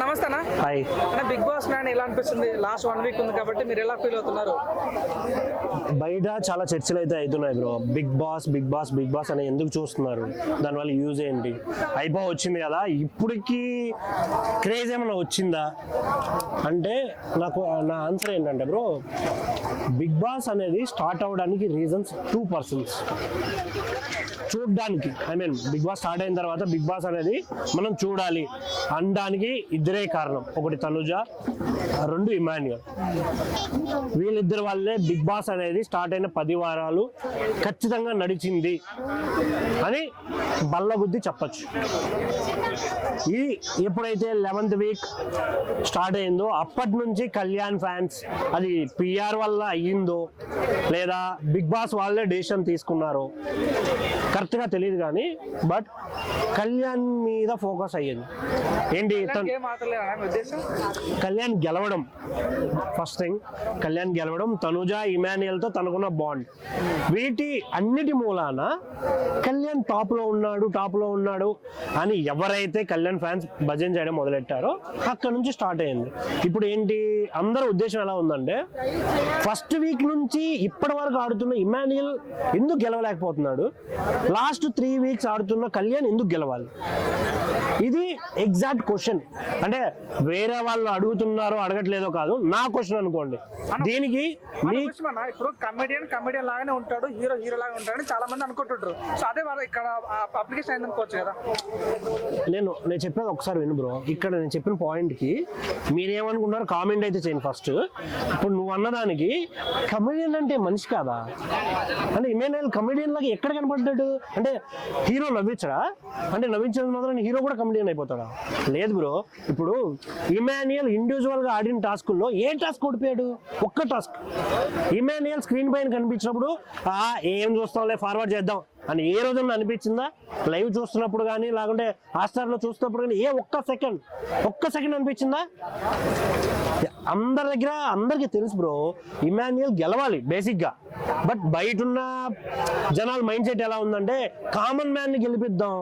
నమస్తే అన్న హాయ్ అన్న బిగ్ బాస్ మ్యాన్ ఎలా అనిపిస్తుంది? లాస్ట్ వన్ వీక్ ఉంది కాబట్టి మీరు ఎలా ఫీల్ అవుతున్నారు? బయట చాలా చర్చలు అయితే అవుతున్నాయి bro. Big boss big boss big boss అని ఎందుకు చూస్తున్నారు? దానివల్ల యూజ్ ఏంటి? అయిపో వచ్చింది కదా. ఇప్పటికి క్రేజ్ ఏమైనా వచ్చిందా? అంటే నాకు నా ఆన్సర్ ఏంటంటే బ్రో బిగ్ బాస్ అనేది స్టార్ట్ అవ్వడానికి రీజన్స్ టూ పర్సన్స్ చూడడానికి. I mean big boss start అయిన తర్వాత బిగ్ బాస్ అనేది మనం చూడాలి. అనడానికి ఇద్దరే కారణం. ఒకటి తనుజ రెండు ఇమాన్యుయల్. వీళ్ళిద్దరి వల్లే బిగ్ బాస్ అనేది స్టార్ట్ అయిన పది వారాలు ఖచ్చితంగా నడిచింది అని బల్లగుద్ది చెప్పచ్చు. ఈ ఎప్పుడైతే లెవెంత్ వీక్ స్టార్ట్ అయిందో అప్పటి నుంచి కళ్యాణ్ ఫ్యాన్స్ అది పిఆర్ వల్ల అయ్యిందో లేదా బిగ్ బాస్ వాళ్ళే డెసిషన్ తీసుకున్నారో కరెక్ట్గా తెలియదు కానీ బట్ కళ్యాణ్ మీద ఫోకస్ అయ్యింది. ఏంటి కళ్యాణ్ గెలవడం ఫస్ట్ థింగ్ కళ్యాణ్ గెలవడం తనుజ ఇమాన్యుయల్తో తనకున్న బాండ్ వీటి అన్నిటి మూలాన కళ్యాణ్ టాప్లో ఉన్నాడు టాప్లో ఉన్నాడు అని ఎవరైతే కళ్యాణ్ ఫ్యాన్స్ భజన చేయడం మొదలెట్టారో అక్కడ నుంచి స్టార్ట్ అయింది. ఇప్పుడు ఏంటి? అందరి ఉద్దేశం ఎలా ఉందంటే ఫస్ట్ వీక్ నుంచి ఇప్పటి వరకు ఆడుతున్న ఇమాన్యుయల్ ఎందుకు గెలవలేకపోతున్నాడు? లాస్ట్ త్రీ వీక్స్ ఆడుతున్న కళ్యాణ్ ఎందుకు గెలవాలి? ఇది ఎగ్జాక్ట్ క్వశ్చన్ అంటే వేరే వాళ్ళు అడుగుతున్నారో అడగట్లేదో కాదు. నా క్వశ్చన్ అనుకోండి. దీనికి ఇప్పుడు కమెడియన్ కమెడియన్ లాగానే ఉంటాడు హీరో హీరో లాగా ఉంటాడని చాలా మంది అనుకుంటుంటారు. సో అదే వాళ్ళ ఇక్కడ అప్లికేషన్ అయింది అనుకోవచ్చు కదా. నేను నేను చెప్పేది ఒకసారి విను బ్రో. ఇక్కడ నేను చెప్పిన పాయింట్కి మీరేమనుకున్నారు కామెంట్ అయితే చేయండి ఫస్ట్ ఇప్పుడు నువ్వు అన్నదానికి కమెడియన్ అంటే మనిషి కాదా? అంటే ఇమాన్యుయల్ కమెడియన్ లాగా ఎక్కడ కనపడ్డాడు? అంటే హీరో నవ్వించడా? అంటే నవ్వించినంత మాత్రం హీరో కూడా కమెడియన్ అయిపోతాడా? లేదు బ్రో. ఇప్పుడు ఇమాన్యుయల్ ఇండివిజువల్గా ఆడిన టాస్కుల్లో ఏ టాస్క్ ఓడిపోయాడు? ఒక్క టాస్క్. ఇమాన్యుయల్ స్క్రీన్ పైన కనిపించినప్పుడు ఆ ఏం చూస్తాంలే ఫార్వర్డ్ చేద్దాం అని ఏ రోజున అనిపించిందా? లైవ్ చూస్తున్నప్పుడు కానీ లేకుంటే హాట్స్టార్లో చూస్తున్నప్పుడు కానీ ఏ ఒక్క సెకండ్ ఒక్క సెకండ్ అనిపించిందా? అందరి దగ్గర అందరికి తెలుసు బ్రో ఇమాన్యుయల్ గెలవాలి బేసిక్గా. బట్ బయట ఉన్న జనాల మైండ్ సెట్ ఎలా ఉందంటే కామన్ మ్యాన్ని గెలిపిద్దాం.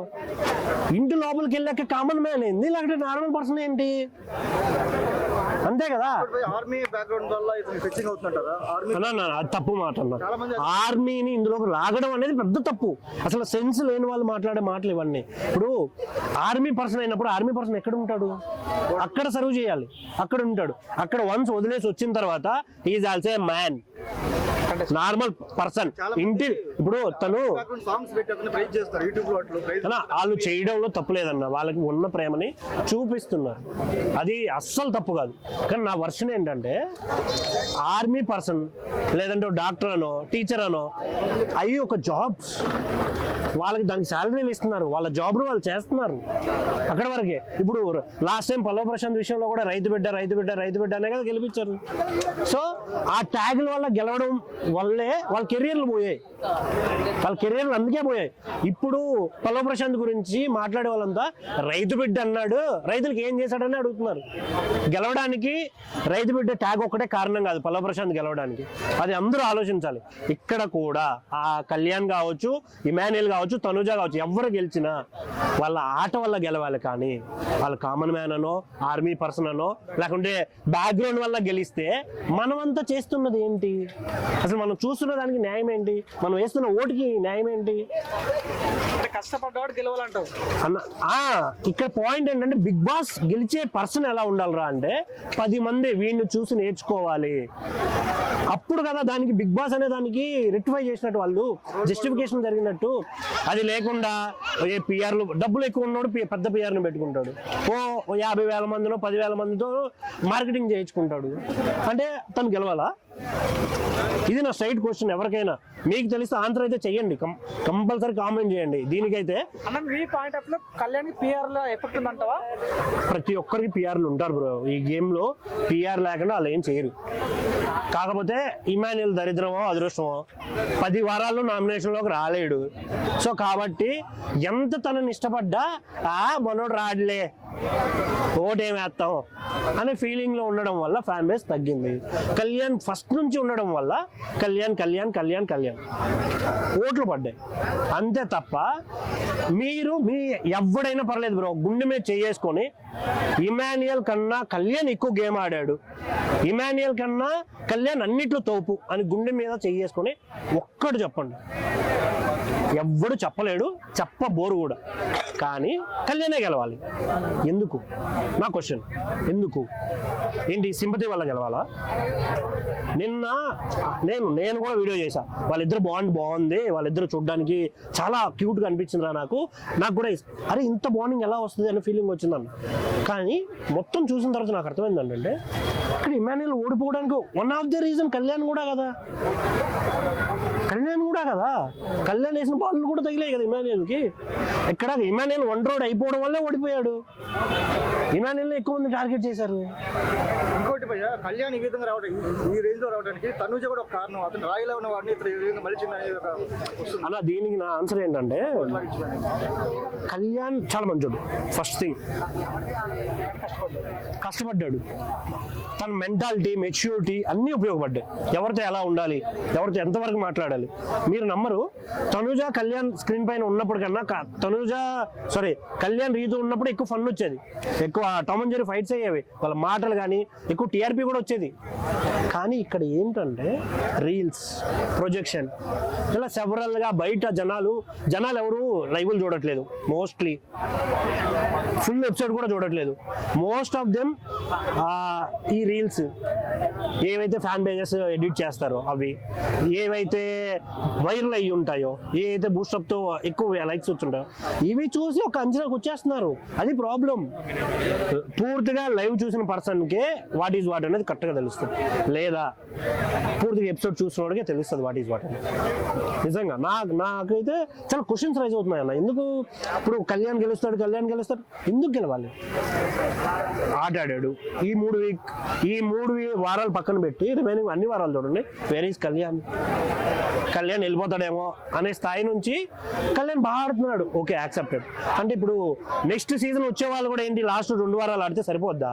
ఇంటి లోపలికి వెళ్ళాక కామన్ మ్యాన్ ఏంది? లేకపోతే నార్మల్ పర్సన్ ఏంటి? అంతే కదా? ఆర్మీ బ్యాక్గ్రౌండ్ వల్ల అవుతుంటారా? అది తప్పు మాట ఆర్మీని ఇందులోకి లాగడం అనేది పెద్ద తప్పు. అసలు సెన్స్ లేని వాళ్ళు మాట్లాడే మాటలు ఇవన్నీ. ఇప్పుడు ఆర్మీ పర్సన్ అయినప్పుడు ఆర్మీ పర్సన్ ఎక్కడ ఉంటాడు? అక్కడ సర్వ్ చేయాలి. అక్కడ ఉంటాడు. అక్కడ వన్స్ వదిలేసి వచ్చిన తర్వాత is also man normal person ఇంటి ఇప్పుడు తను వాళ్ళు చేయడంలో తప్పు లేదన్న వాళ్ళకి ఉన్న ప్రేమని చూపిస్తున్నారు. అది అస్సలు తప్పు కాదు. కానీ నా వర్షన్ ఏంటంటే ఆర్మీ పర్సన్ లేదంటే డాక్టర్ అనో టీచర్ అనో అవి ఒక జాబ్స్ వాళ్ళకి దానికి శాలరీలు ఇస్తున్నారు. వాళ్ళ జాబ్ను వాళ్ళు చేస్తున్నారు. అక్కడ వరకే. ఇప్పుడు లాస్ట్ టైం పల్లవ ప్రశాంత్ విషయంలో కూడా రైతు బిడ్డ రైతు బిడ్డ రైతు బిడ్డ అనే కదా గెలిపించారు. సో ఆ ట్యాగుల వల్ల గెలవడం వల్లే వాళ్ళ కెరియర్లు పోయాయి. వాళ్ళ కెరీర్లు అందుకే పోయాయి. ఇప్పుడు పల్లవ ప్రశాంత్ గురించి మాట్లాడే వాళ్ళంతా రైతు బిడ్డ అన్నాడు రైతులకు ఏం చేశాడని అడుగుతున్నారు. గెలవడానికి రైతు బిడ్డ ట్యాగ్ ఒక్కటే కారణం కాదు పల్లవ ప్రశాంత్ గెలవడానికి. అది అందరూ ఆలోచించాలి. ఇక్కడ కూడా ఆ కళ్యాణ్ కావచ్చు ఇమాన్యుల్ కావచ్చు తనుజ కావచ్చు ఎవరు గెలిచినా వాళ్ళ ఆట వల్ల గెలవాలి కానీ వాళ్ళ కామన్ మ్యాన్ అనో ఆర్మీ పర్సన్ అనో లేకుంటే బ్యాక్గ్రౌండ్ వల్ల గెలిస్తే మనమంతా చేస్తున్నది ఏంటి? అసలు మనం చూస్తున్న దానికి న్యాయం ఏంటి? మనం వేస్తున్న ఓటుకి న్యాయం ఏంటి? అంటే కష్టపడ్డవాడు గెలవాలంటావు. అన్న ఇక్కడ పాయింట్ ఏంటంటే బిగ్ బాస్ గెలిచే పర్సన్ ఎలా ఉండాలిరా అంటే పది మంది వీడిని చూసి నేర్చుకోవాలి. అప్పుడు కదా దానికి బిగ్ బాస్ అనే దానికి రెక్టిఫై చేసినట్టు వాళ్ళు జస్టిఫికేషన్ జరిగినట్టు. అది లేకుండా ఏ పిఆర్లు డబ్బులు ఎక్కువ ఉన్నోడు పెద్ద పిఆర్ని పెట్టుకుంటాడు. ఓ ఓ యాభై వేల మందినో పదివేల మందితో మార్కెటింగ్ చేయించుకుంటాడు. అంటే తను గెలవాలా? ఇది నా స్ట్రైట్ క్వశ్చన్ ఎవరికైనా. మీకు తెలిస్తే ఆన్సర్ అయితే చెయ్యండి. కంపల్సరీ కామెంట్ చేయండి. దీనికైతే అన్న మీ పాయింట్ ఆఫ్లో కళ్యాణ్ పిఆర్లో ఎఫెక్ట్ ఉందంటావా? ప్రతి ఒక్కరికి పిఆర్లు ఉంటారు బ్రో ఈ గేమ్లో పిఆర్ లేకుండా వాళ్ళు ఏం చేయరు. కాకపోతే ఇమాన్యుల్ దరిద్రమో అదృష్టమో పది వారాల్లో నామినేషన్లోకి రాలేడు. సో కాబట్టి ఎంత తనని ఇష్టపడ్డా ఆ మనోడు రాడులే. ఓటు వేస్తాం అనే ఫీలింగ్లో ఉండడం వల్ల ఫ్యాన్ బేస్ తగ్గింది. కళ్యాణ్ ఫస్ట్ నుంచి ఉండడం వల్ల కళ్యాణ్ కళ్యాణ్ కళ్యాణ్ కళ్యాణ్. ఓట్లు పడ్డాయి. అంతే తప్ప మీరు మీ ఎవడైనా పర్లేదు బ్రో గుండె మీద చేసుకొని ఇమాన్యుయల్ కన్నా కళ్యాణ్ ఎక్కువ గేమ్ ఆడాడు. ఇమాన్యుయల్ కన్నా కళ్యాణ్ అన్నిట్లో తోపు అని గుండె మీద చేసుకొని ఒక్కడు చెప్పండి. ఎవ్వడు చెప్పలేడు చెప్పబోరు కూడా. కానీ కళ్యాణే గెలవాలి. ఎందుకు? నా క్వశ్చన్ ఎందుకు? ఏంటి? సింపతి వల్ల గెలవాలా? నిన్న నేను నేను కూడా వీడియో చేశా. వాళ్ళిద్దరు బాండ్ బాగుంది వాళ్ళిద్దరు చూడడానికి చాలా క్యూట్గా అనిపించిందిరా నాకు. నాకు కూడా ఇస్- అరే ఇంత బాండింగ్ ఎలా వస్తుంది అనే ఫీలింగ్ వచ్చిందన్న కానీ మొత్తం చూసిన తర్వాత నాకు అర్థమైంది ఏంటంటే ఇక్కడ ఇమాన్యుల్ ఓడిపోవడానికి one of the reason Kalyan కూడా కదా. కళ్యాణ్ కూడా కదా? కళ్యాణ్ వేసిన బాల్ కూడా తగిలాయి కదా ఇమాన్యుల్కి? ఎక్కడ? ఇమాన్యుల్ వన్ రోడ్ అయిపోవడం వల్లే ఓడిపోయాడు. ఇమాన్యుల్ ఎక్కువ మంది టార్గెట్ చేశారు. కాబట్టి భయ్య కళ్యాణ్ ఈ విధంగా రావడం ఈ రేంజ్లో రావడానికి తనుజ కూడా ఒక కారణం. అతను రాయిలో ఉన్న వాడిని ఇతను ఈ విధంగా మలిచింది అనేది ఒక వస్తుంది. అలా దీనికి నా ఆన్సర్ ఏంటంటే కళ్యాణ్ చాలా మంచోడు. ఫస్ట్ థింగ్ కష్టపడ్డాడు. తన మెంటాలిటీ మెచ్యూరిటీ అన్నీ ఉపయోగపడ్డాయి. ఎవరితో ఎలా ఉండాలి ఎవరితో ఎంతవరకు మాట్లాడాలి. మీరు నమ్మరు తనుజ కళ్యాణ్ స్క్రీన్ పైన ఉన్నప్పుడు కన్నా తనుజ సారీ కళ్యాణ్ రీతి ఉన్నప్పుడు ఎక్కువ ఫన్ వచ్చేది. ఎక్కువ టామ్ అండ్ ఫైట్స్ అయ్యేవి. వాళ్ళ మాటలు కానీ ఎక్కువ టీఆర్పీ కూడా వచ్చేది. కానీ ఇక్కడ ఏంటంటే రీల్స్ ప్రొజెక్షన్ ఇలా సెవరల్గా బయట జనాలు జనాలు ఎవరు లైవ్లు చూడట్లేదు మోస్ట్లీ ఫుల్ ఎపిసోడ్ కూడా చూడట్లేదు. మోస్ట్ ఆఫ్ దెమ్ ఈ రీల్స్ ఏవైతే ఫ్యాన్ పేజెస్ ఎడిట్ చేస్తారో అవి ఏవైతే వైరల్ అయ్యి ఉంటాయో ఏవైతే బూస్టప్తో ఎక్కువ లైక్స్ వచ్చుంటాయో ఇవి చూసి ఒక అంచనాకు వచ్చేస్తున్నారు. అది ప్రాబ్లం పూర్తిగా లైవ్ చూసిన పర్సన్కే వాటి ఈజ్ వాట్ అనేది కరెక్ట్గా తెలుస్తుంది. లేదా పూర్తిగా ఎపిసోడ్ చూసిన వాడికే తెలుస్తుంది వాట్ ఈజ్ వాట్ అనేది. నిజంగా నా నాకైతే చాలా క్వశ్చన్స్ రైజ్ అవుతున్నాయి అన్న. ఎందుకు ఇప్పుడు కళ్యాణ్ గెలుస్తాడు కళ్యాణ్ గెలుస్తాడు? ఎందుకు గెలవాలి? ఆట ఆడాడు ఈ మూడు వీక్ ఈ మూడు వారాలు పక్కన పెట్టి రిమైనింగ్ అన్ని వారాలు చూడండి. Where is Kalyan? కళ్యాణ్ వెళ్ళిపోతాడేమో అనే స్థాయి నుంచి కళ్యాణ్ బాగా ఆడుతున్నాడు. ఓకే యాక్సెప్టెడ్ అంటే ఇప్పుడు నెక్స్ట్ సీజన్ వచ్చే వాళ్ళు కూడా ఏంటి లాస్ట్ రెండు వారాలు ఆడితే సరిపోద్దా?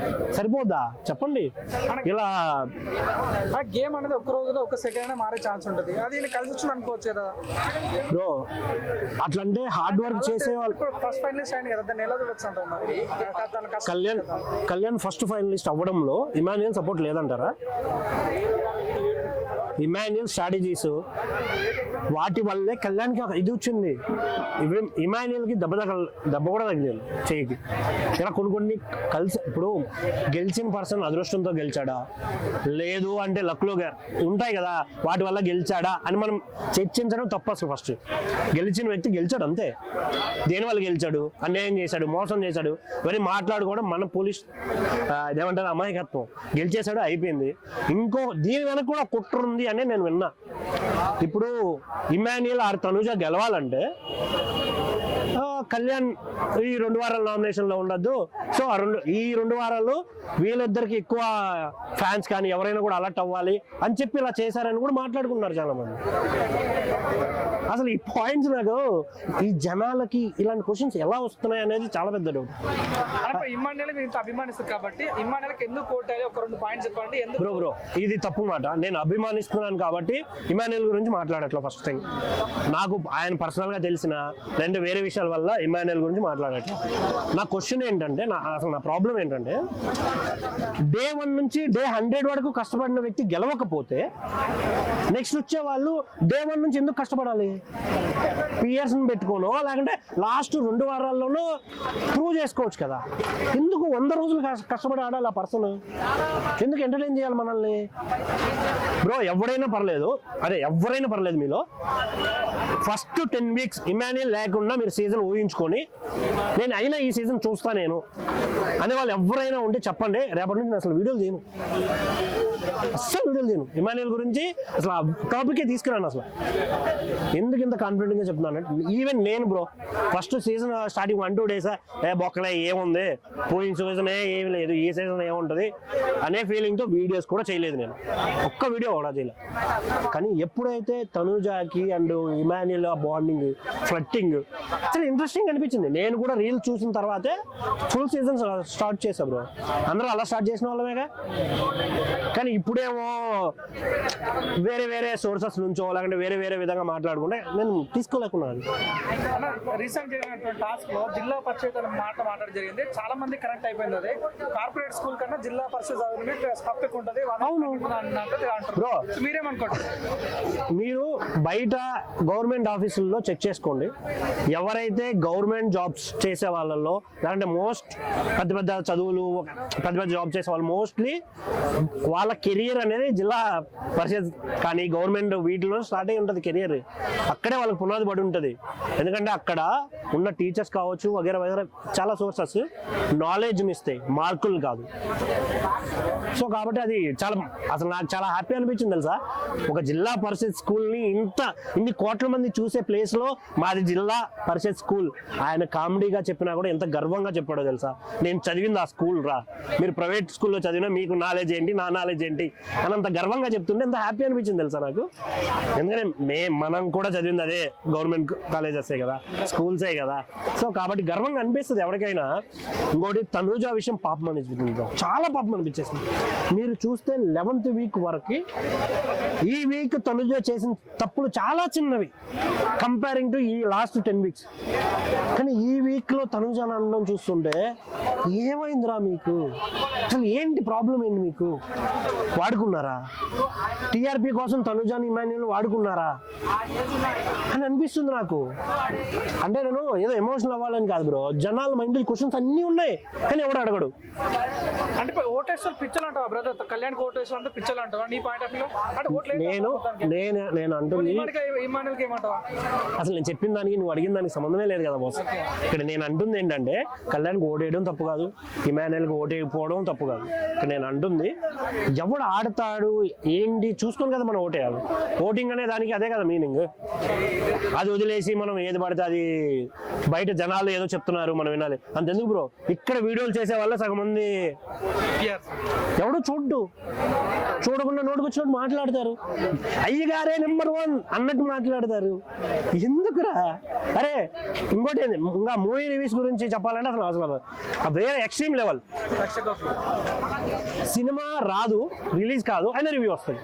సరిపోద్దా? చెప్పండి. ఇలా ఆ గేమ్ అనేది ఒక రోజులో ఒక సెకండ్ మారే ఛాన్స్ ఉంటుంది. అది కలిసి వచ్చింది అనుకోవచ్చు కదా. బ్రో అట్లంటే హార్డ్ వర్క్ చేసే వాళ్ళు ఫస్ట్ ఫైనలిస్ట్ అయింది కదా దాన్ని ఎలా చూడొచ్చు కళ్యాణ్ కళ్యాణ్ ఫస్ట్ ఫైనలిస్ట్ అవ్వడంలో ఇమాన్యుయల్ సపోర్ట్ లేదంటారా? ఇమాన్యుయల్ స్ట్రాటజీస్ వాటి వల్లే కళ్యాణ్కి ఒక ఇది వచ్చింది. ఇవి- ఇమాన్యుయల్కి దెబ్బ దెబ్బ కూడా తగిలేదు. చేయికి. ఇలా కొన్ని కొన్ని కలిసి ఇప్పుడు గెలిచిన పర్సన్ అదృష్టంతో గెలిచాడా? లేదు అంటే లక్లో ఉంటాయి కదా వాటి వల్ల గెలిచాడా అని మనం చర్చించడం తప్పు అసలు ఫస్ట్ గెలిచిన వ్యక్తి గెలిచాడు అంతే. దేని వల్ల గెలిచాడు? అన్యాయం చేశాడు మోసం చేశాడు. ఇవన్నీ మాట్లాడుకోవడం మన పోలీస్ ఆ, ఇదేమంటారు అమాయకత్వం. గెలిచేశాడు అయిపోయింది. ఇంకో దీని వెనక కూడా కుట్ర ఉంది అని నేను విన్నా. ఇప్పుడు ఇమాన్యుయల్ ఆర్ తనుజ గెలవాలంటే కళ్యాణ్ ఈ రెండు వారాల నామినేషన్లో ఉండొద్దు. సో ఆ రెండు ఈ రెండు వారాలు వీళ్ళిద్దరికి ఎక్కువ ఫ్యాన్స్ కానీ ఎవరైనా కూడా అలర్ట్ అవ్వాలి అని చెప్పి ఇలా చేశారని కూడా మాట్లాడుకున్నారు చాలా మంది అసలు ఈ పాయింట్స్ నాకు ఈ జనాలకి ఇలాంటి క్వశ్చన్స్ ఎలా వస్తున్నాయి అనేది చాలా పెద్ద డౌట్ మీరు అభిమానిస్తారు కాబట్టి ఎందుకు కోటాలి ఒక రెండు పాయింట్స్ చెప్పండి. ఎందుకు బ్రో బ్రో ఇది తప్పు మాట. నేను అభిమానిస్తున్నాను కాబట్టి ఇమాన్యుల్ గురించి మాట్లాడట్లే ఫస్ట్ థింగ్ నాకు ఆయన పర్సనల్గా తెలిసిన రెండు వేరే విషయాల వల్ల ఇమాన్యుల్ గురించి మాట్లాడట్లే. నా క్వశ్చన్ ఏంటంటే నా అసలు నా ప్రాబ్లం ఏంటంటే డే వన్ నుంచి డే హండ్రెడ్ వరకు కష్టపడిన వ్యక్తి గెలవకపోతే నెక్స్ట్ వచ్చే వాళ్ళు డే వన్ నుంచి ఎందుకు కష్టపడాలి? పియర్స్ని పెట్టుకోనో. లేకుంటే లాస్ట్ రెండు వారాల్లోనూ ప్రూవ్ చేసుకోవచ్చు కదా. ఎందుకు వంద రోజులు కష్ట- కష్టపడి ఆడాలి ఆ పర్సన్ ఎందుకు ఎంటర్టైన్ చేయాలి మనల్ని? బ్రో ఎవడైనా పర్లేదు. అదే ఎవరైనా పర్లేదు మీలో. ఫస్ట్ టెన్ వీక్స్ ఇమాన్యుయల్ లేకుండా మీరు సీజన్ ఊహించుకొని నేను అయినా ఈ సీజన్ చూస్తా నేను. అనే వాళ్ళు ఎవరైనా ఉంటే చెప్పండి రేపటి నుంచి నేను అసలు వీడియోలు చేయను అస్సలు వీడియోలు చేయను ఇమాన్యుయల్ గురించి అసలు ఆ టాపికే తీసుకురాను అసలు. ఎందుకు ఇంత కాన్ఫిడెంట్గా చెప్తున్నాను? ఈవెన్ నేను bro first season starting one two డేసా ఏ బొక్కలే ఏముంది? పోయిన సీజనే ఏమి లేదు ఈ సీజన్ ఏముంటుంది? అనే ఫీలింగ్తో వీడియోస్ కూడా చేయలేదు నేను. ఒక్క వీడియో కూడా చేయలేదు కానీ ఎప్పుడైతే తనుజాకి అండ్ ఇమాన్యుల్ ఆ బాండింగ్ ఫ్లట్టింగ్ చాలా ఇంట్రెస్టింగ్ అనిపించింది. నేను కూడా రీల్ చూసిన తర్వాతే ఫుల్ సీజన్ స్టార్ట్ చేసా బ్రో అందరూ అలా స్టార్ట్ చేసిన వాళ్ళమేగా. కానీ ఇప్పుడేమో వేరే వేరే సోర్సెస్ నుంచో లేకుంటే వేరే వేరే విధంగా మాట్లాడుకుంటే నేను తీసుకోలేకున్నాను. రీసెంట్ జరిగినటువంటి టాస్క్లో జిల్లా పరిషత్ మాట మాట్లాడడం జరిగింది. చాలా మంది కనెక్ట్ అయిపోయింది అది. కార్పొరేట్ స్కూల్ కన్నా జిల్లా పరిషత్ ఉంటుంది. అవును. మీరు బయట గవర్నమెంట్ ఆఫీసుల్లో చెక్ చేసుకోండి. ఎవరైతే గవర్నమెంట్ జాబ్స్ చేసే వాళ్ళల్లో లేదంటే మోస్ట్ పెద్ద పెద్ద చదువులు పెద్ద పెద్ద జాబ్ చేసే వాళ్ళు మోస్ట్లీ వాళ్ళ కెరియర్ అనేది జిల్లా పరిషత్ కానీ గవర్నమెంట్ వీటిలో స్టార్ట్ అయి ఉంటుంది కెరియర్ అక్కడే వాళ్ళకి పునాది పడి ఉంటుంది. ఎందుకంటే అక్కడ ఉన్న టీచర్స్ కావచ్చు వగేరా వగేరా చాలా సోర్సెస్ నాలెడ్జ్ని ఇస్తాయి మార్కులు కాదు. సో కాబట్టి అది చాలా అసలు నాకు చాలా హ్యాపీ అనిపించింది తెలుసా? ఒక జిల్లా పరిషత్ స్కూల్ని ఇంత ఇన్ని కోట్ల మంది చూసే ప్లేస్లో మాది జిల్లా పరిషత్ స్కూల్ ఆయన కామెడీగా చెప్పినా కూడా ఎంత గర్వంగా చెప్పాడో తెలుసా? నేను చదివింది ఆ స్కూల్ రా. మీరు ప్రైవేట్ స్కూల్లో చదివినా మీకు నాలెడ్జ్ ఏంటి నా నాలెడ్జ్ ఏంటి? అని అంత గర్వంగా చెప్తుంటే ఎంత హ్యాపీ అనిపించింది తెలుసా నాకు? ఎందుకంటే మే మనం కూడా చదివింది అదే గవర్నమెంట్ కాలేజెసే కదా స్కూల్సే కదా. సో కాబట్టి గర్వంగా అనిపిస్తుంది ఎవరికైనా. ఇంకోటి తనూజ విషయం పాపం అనిపించింది. చాలా పాపం అనిపించేసింది. మీరు చూస్తే లెవెంత్ వీక్ వరకు ఈ వీక్ తనుజ చేసిన తప్పులు చాలా చిన్నవి. కంపేరింగ్ టు ఈ లాస్ట్ టెన్ వీక్స్ కానీ ఈ వీక్లో తనుజ అనడం చూస్తుంటే ఏమైందిరా మీకు? అసలు ఏంటి ప్రాబ్లం ఏంటి మీకు? వాడుకున్నారా? టిఆర్పి కోసం తనుజాని ఇమాన్యుల్ వాడుకున్నారా? అని అనిపిస్తుంది నాకు. అంటే నేను ఏదో ఎమోషనల్ అవ్వాలని కాదు బ్రో జనాల మైండ్ క్వశ్చన్స్ అన్నీ ఉన్నాయి. కానీ ఎవడు అడగడు. అంటే ఓటేశ్వర్ పిచ్చలు బ్రదర్ కళ్యాణ్ ఓటేశ్వర్ అంటే పిచ్చలు అంటావా నీ పాయింట్ ఆఫ్ అంటే ఓట్లు నేను నేను నేను అంటుంది అసలు నేను చెప్పిన దానికి నువ్వు అడిగిన దానికి సంబంధమే లేదు కదా బాస్ ఇక్కడ నేను అంటుంది ఏంటంటే కళ్యాణ్కి ఓటేయడం తప్పు కాదు. ఇమానుయల్కి ఓటేయకపోవడం తప్పు కాదు. ఇక్కడ నేను అంటుంది ఎవడు ఆడతాడు ఏంటి? చూసుకొని కదా మనం ఓటేయాలి ఓటింగ్ అనే దానికి అదే కదా మీనింగ్ అది వదిలేసి మనం ఏది పడితే అది బయట జనాలు ఏదో చెప్తున్నారు మనం వినాలి. అంతెందుకు బ్రో ఇక్కడ వీడియోలు చేసే వల్ల సగం మంది ఎవడు చూడ్డు. చూడకుండా నోటుకొచ్చినట్టు మాట్లాడతారు. అయ్యగారే నెంబర్ వన్ అన్నట్టు మాట్లాడతారు. ఎందుకురా? అరే ఇంకోటి ఇంకా మూవీ రివ్యూస్ గురించి చెప్పాలంటే అసలు అసలు వేరే ఎక్స్ట్రీమ్ లెవెల్. సినిమా రాదు రిలీజ్ కాదు అయినా రివ్యూ వస్తుంది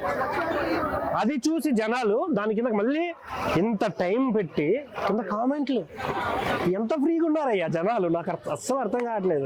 అది చూసి జనాలు దాని కింద మళ్ళీ ఇంత టైం పెట్టి కింద కామెంట్లు. ఎంత ఫ్రీగా ఉన్నారయ్యా జనాలు? నాకు అస్సలు అర్థం కావట్లేదు.